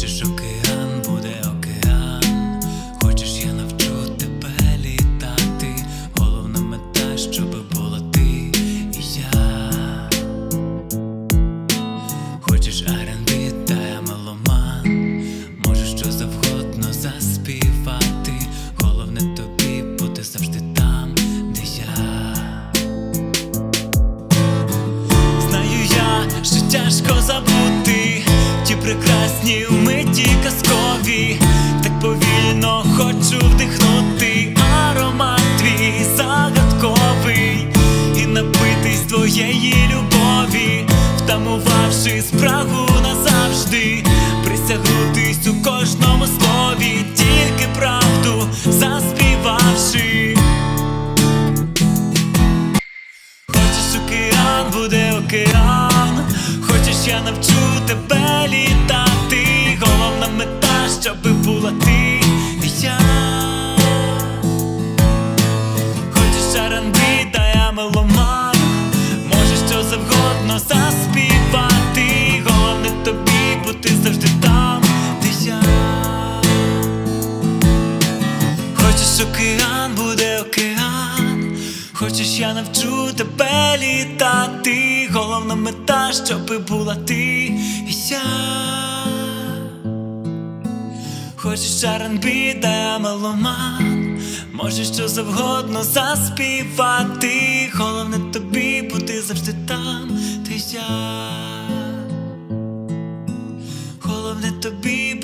Хочеш океан, буде океан, хочеш, я навчу тебе літати. Головна мета, щоб була ти і я. Хочеш R&B, та меломан, можеш що завгодно заспівати. Головне тобі бути завжди там, де я. Знаю я, що тяжко забути. ті Прекрасні ми втамувавши спрагу назавжди, присягнутись у кожному слові, тільки правду заспівавши. Хочеш океан, буде океан, хочеш, я навчу тебе літати. Головна мета, щоби була ти океан. Хочеш, я навчу тебе літати. Головна мета, щоби була ти і я. Хочеш R&B, та меломан. Можеш що завгодно заспівати. Головне тобі бути завжди там, де я. Головне тобі